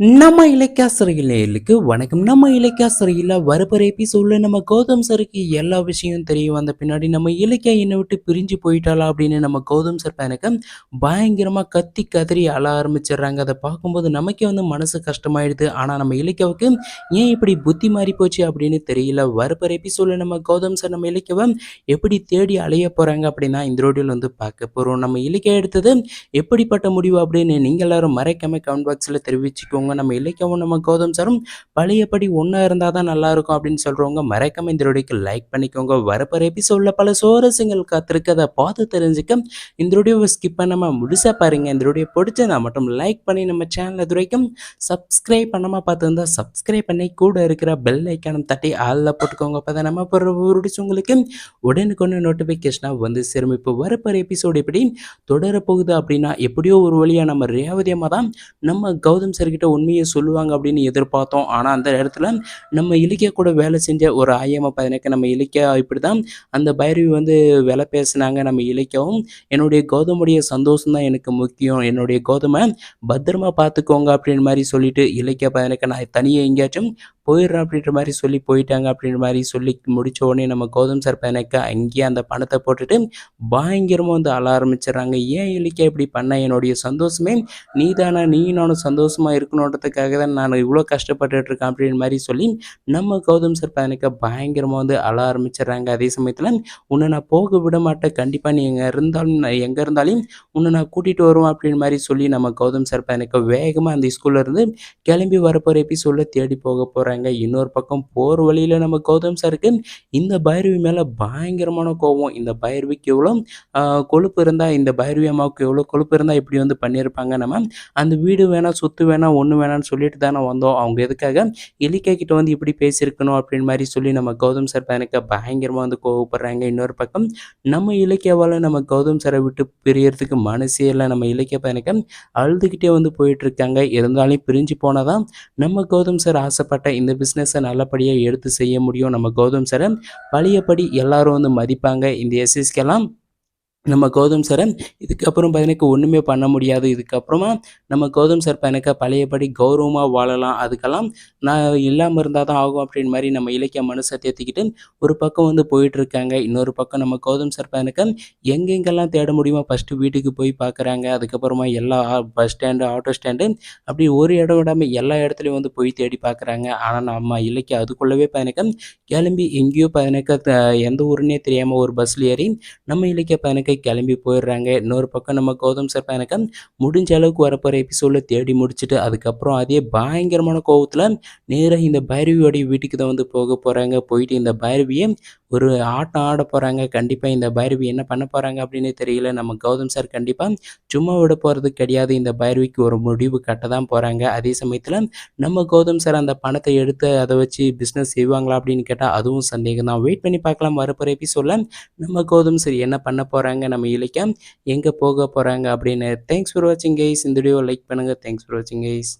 நம்ம இலக்கிய சிறையிலுக்கு வணக்கம். நம்ம இலக்கிய சிறையில் வரப்போற எபிசோட்ல நம்ம கௌதம் சருக்கு எல்லா விஷயம் தெரிய வந்த பின்னாடி நம்ம இலக்கியா என்னை விட்டு பிரிஞ்சு போயிட்டாளா அப்படின்னு நம்ம கௌதம் சார் எனக்கு பயங்கரமா கத்தி கதறி அழ ஆரம்பிச்சிடுறாங்க. அதை பார்க்கும்போது நமக்கே வந்து மனசு கஷ்டமாயிடுது. ஆனால் நம்ம இலக்கியாவுக்கு ஏன் இப்படி புத்தி மாறி போச்சு அப்படின்னு தெரியல. வரப்போற எபிசோடில் நம்ம கௌதம் சார் நம்ம இலக்கியாவை எப்படி தேடி அலைய போறாங்க அப்படின்னா இந்த ரோடியில் வந்து பார்க்க போகிறோம் நம்ம இலக்கியா எடுத்தது எப்படிப்பட்ட முடிவு அப்படின்னு நீங்கள் எல்லாரும் மறைக்காம கமெண்ட் பாக்ஸில் தெரிவிச்சுக்கோங்க. நம்ம இலக்கியமும் நம்ம கௌதம் சாரும் பழையபடி ஒன்றா இருந்தால் தான் நல்லா இருக்கும் அப்படின்னு சொல்கிறவங்க மறைக்காம இந்த வீடியோக்கு லைக் பண்ணிக்கோங்க. வரப்போகிற எபிசோடில் பல சுவாரஸ்யங்கள் காத்திருக்கு அதை பார்த்து தெரிஞ்சுக்க இந்த வீடியோவை ஸ்கிப் பண்ணாமல் முழுசாக பாருங்க. இந்த வீடியோ பிடிச்சதா மட்டும் லைக் பண்ணி நம்ம சேனலை துறைக்கும் சப்ஸ்கிரைப் பண்ணாமல் பார்த்துருந்தா சப்ஸ்கிரைப் பண்ணி கூட இருக்கிற பெல் ஐக்கானம் தட்டி ஆளில் போட்டுக்கோங்க. அப்போ தான் நம்ம போகிற வீடியோஸ் உங்களுக்கு உடனுக்குன்னு நோட்டிஃபிகேஷனாக வந்து சேரும். இப்போ வரப்போகிற எபிசோடு எப்படி தொடரப்போகுது அப்படின்னா எப்படியோ ஒரு வழியாக நம்ம ரேவதியமாக தான் நம்ம கௌதம் சார்கிட்ட உண்மையை சொல்லுவாங்க அப்படின்னு எதிர்பார்த்தோம். ஆனால் அந்த இடத்துல நம்ம இலக்கிய கூட வேலை செஞ்ச ஒரு ஆயமா பதினக்கு நம்ம இலக்கியா இப்படி தான் அந்த பைரவி வந்து வேலை பேசினாங்க நம்ம இலக்கியாவும் என்னுடைய கௌதமுடைய சந்தோஷம் தான் எனக்கு முக்கியம். என்னுடைய கௌதமை பத்திரமா பார்த்துக்கோங்க அப்படின்ற மாதிரி சொல்லிட்டு இலக்கிய பதினக்கு நான் தனியே எங்கேயாச்சும் போயிடுறேன் அப்படின்ற மாதிரி சொல்லி போயிட்டாங்க அப்படின்ற மாதிரி சொல்லி முடித்த உடனே நம்ம கௌதம் சார் பையனுக்கு அங்கேயே அந்த பணத்தை போட்டுட்டு பயங்கரமாக வந்து அழ ஆரம்பிச்சிடுறாங்க. ஏன் இலக்கியா இப்படி பண்ண? என்னுடைய சந்தோஷமே நீ தானே நீ நானும் சந்தோஷமாக இருக்கணுன்றதுக்காக தான் நான் இவ்வளோ கஷ்டப்பட்டுட்டு இருக்கேன் அப்படின்ற மாதிரி சொல்லி நம்ம கௌதம் சார் பையனுக்கு பயங்கரமாக வந்து அழ ஆரம்பிச்சிடுறாங்க. அதே சமயத்தில் உன்னை நான் போக விட மாட்டேன். கண்டிப்பாக நீ எங்கே இருந்தாலும் நான் எங்கே இருந்தாலும் உன்னை நான் கூட்டிகிட்டு வருவோம் அப்படின்ற மாதிரி சொல்லி நம்ம கௌதம் சார் பையனுக்கு வேகமாக அந்த ஸ்கூல்ல இருந்து கிளம்பி வரப்போகிற எபிசோடில் தேடி போக பண்ணுறாங்க இன்னொரு பக்கம் போர் வழியில் நம்ம கௌதம் சாருக்கு இந்த பைரவி மேலே பயங்கரமான கோபம். இந்த பைரவிக்கு எவ்வளோ கொழுப்பு இருந்தால் இந்த பைரவி அம்மாவுக்கு எவ்வளோ கொழுப்பு இருந்தால் இப்படி வந்து பண்ணியிருப்பாங்க நம்ம. அந்த வீடு வேணாம் சொத்து வேணாம் ஒன்று வேணாம்னு சொல்லிட்டு தானே வந்தோம். அவங்க எதுக்காக? எலிக்கா கிட்ட வந்து இப்படி பேசியிருக்கணும் அப்படின்னு மாதிரி சொல்லி நம்ம கௌதம் சார் எனக்கு பயங்கரமாக வந்து கோவப்படுறாங்க. இன்னொரு பக்கம் நம்ம இலக்கியாவால் நம்ம கௌதம் சாரை விட்டு பிரியறதுக்கு மனசே இல்லை. நம்ம இலக்கிய பயனுக்கு அழுதுகிட்டே வந்து போயிட்டு இருக்காங்க. இருந்தாலும் பிரிஞ்சு போனதான் நம்ம கௌதம் சார் ஆசைப்பட்ட இந்த பிஸ்னஸை நல்லபடியாக எடுத்து செய்ய முடியும். நம்ம கௌதம் சாரை பழையபடி எல்லாரும் வந்து மதிப்பாங்க. இந்த எஸ்எஸ்கெல்லாம் நம்ம கௌதம் சாரை இதுக்கப்புறம் பார்த்தீங்கன்னா ஒன்றுமே பண்ண முடியாது. இதுக்கப்புறமா நம்ம கௌதம் சார் பையனுக்கு பழையபடி கௌரவமாக வாழலாம். அதுக்கெல்லாம் நான் இல்லாமல் இருந்தால் தான் ஆகும் அப்படின்னு மாதிரி நம்ம இலக்கிய மனசை தேர்த்திக்கிட்டு ஒரு பக்கம் வந்து போயிட்டுருக்காங்க இன்னொரு பக்கம் நம்ம கௌதம் சார் பையனுக்கு எங்கெங்கெல்லாம் தேட முடியுமோ ஃபஸ்ட்டு வீட்டுக்கு போய் பார்க்குறாங்க அதுக்கப்புறமா எல்லா பஸ் ஸ்டாண்டு ஆட்டோ ஸ்டாண்டு அப்படி ஒரு இடம் விடாமல் எல்லா இடத்துலையும் வந்து போய் தேடி பார்க்குறாங்க ஆனால் நம்ம இலக்கிய அதுக்குள்ளவே பையனுக்கு கிளம்பி எங்கேயோ பையனுக்கு த- எந்த ஊருன்னே தெரியாமல் ஒரு பஸ்ஸில் ஏறி நம்ம இலக்கிய பையனுக்கு கிளம்பி போயிடுறாங்க. இன்னொரு பக்கம் நம்ம கௌதம் சார் பையனுக்கு முடிஞ்ச அளவுக்கு வரப்போகிற எபிசோடில் தேடி முடிச்சுட்டு அதுக்கப்புறம் அதே பயங்கரமான கோவத்தில் நேராக இந்த பைரவியோடைய வீட்டுக்கு தான் வந்து போக போகிறாங்க போயிட்டு இந்த பைரவியை ஒரு ஆட்டம் ஆட போகிறாங்க கண்டிப்பாக இந்த பைரவி என்ன பண்ண போகிறாங்க அப்படின்னு தெரியல. நம்ம கௌதம் சார் கண்டிப்பாக சும்மா விட போகிறது கிடையாது. இந்த பைரவிக்கு ஒரு முடிவு கட்ட தான் போகிறாங்க அதே சமயத்தில் நம்ம கௌதம் சார் அந்த பணத்தை எடுத்து அதை வச்சு பிஸ்னஸ் செய்வாங்களா அப்படின்னு கேட்டால் அதுவும் சந்தேகம் தான் வெயிட் பண்ணி பார்க்கலாம். வரப்போகிற எபிசோடில் நம்ம கௌதம் சார் என்ன பண்ண போகிறாங்க நம்ம இலக்கியம் எங்கே போக போகிறாங்க அப்படின்னு. தேங்க்ஸ் ஃபார் வாட்சிங் கைஸ் இந்த வீடியோ லைக் பண்ணுங்கள் தேங்க்ஸ் ஃபார் வாட்சிங் கைஸ்